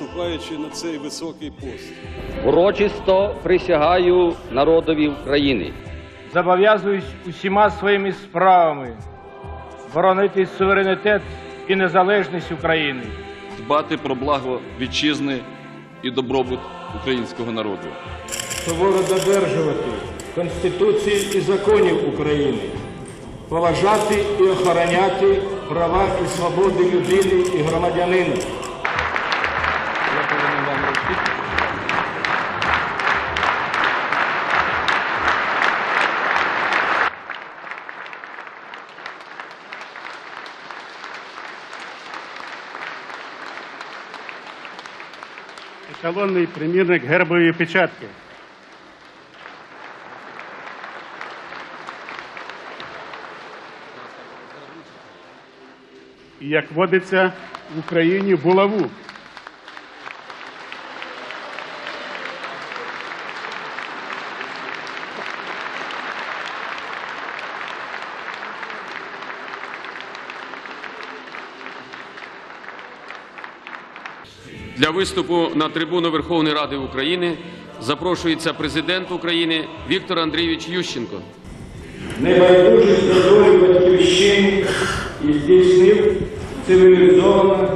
виходячи на цей високий пост. Урочисто присягаю народові України Зобов'язуюсь усіма своїми справами боронити суверенітет і незалежність України. дбати про благо вітчизни і добробут українського народу. суворо додержувати Конституції і законів України, поважати і охороняти права і свободи людини і громадянина. Еталонний примірник гербової печатки. І як водиться в Україні булаву. Для виступу на трибуну Верховної Ради України запрошується президент України Віктор Андрійович Ющенко. Небайдужість до долі батьківщини і здійснив цивілізоване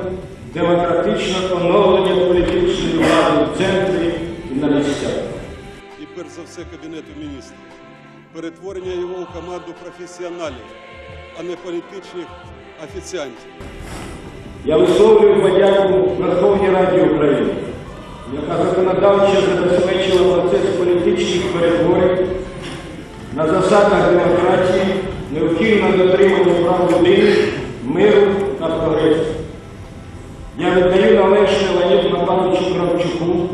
демократичне оновлення політичної влади в центрі і на місцях. І перш за все Кабінету міністрів. Перетворення його у команду професіоналів, а не політичних офіціантів. Я висловлюю подяку Верховній Раді України, яка законодавчо забезпечила процес політичних перетворень на засадах демократії, необхідно дотримання прав людини, миру та прогресу. Я віддаю належне Леоніду Павловичу Кравчуку,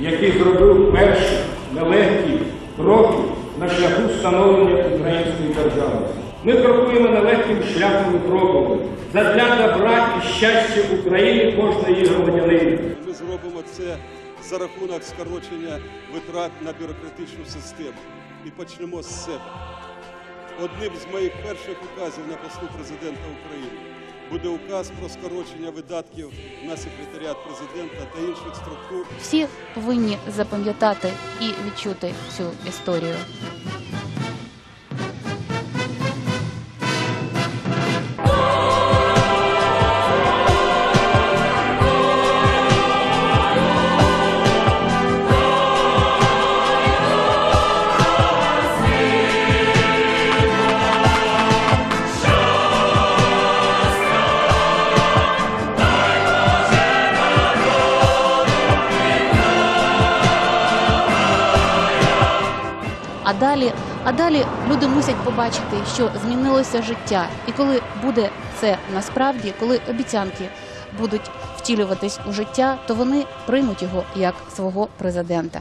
який зробив перші нелегкі кроки на шляху встановлення української держави. Ми крокуємо нелегким шляхом і кроком задля добра і щастя України кожного її громадянина. Ми зробимо це за рахунок скорочення витрат на бюрократичну систему. І почнемо з себе. Одним з моїх перших указів на посту президента України буде указ про скорочення видатків на секретаріат президента та інших структур Всі повинні запам'ятати і відчути цю історію. Далі, а далі люди мусять побачити, що змінилося життя. І коли буде це насправді, коли обіцянки будуть втілюватись у життя, то вони приймуть його як свого президента.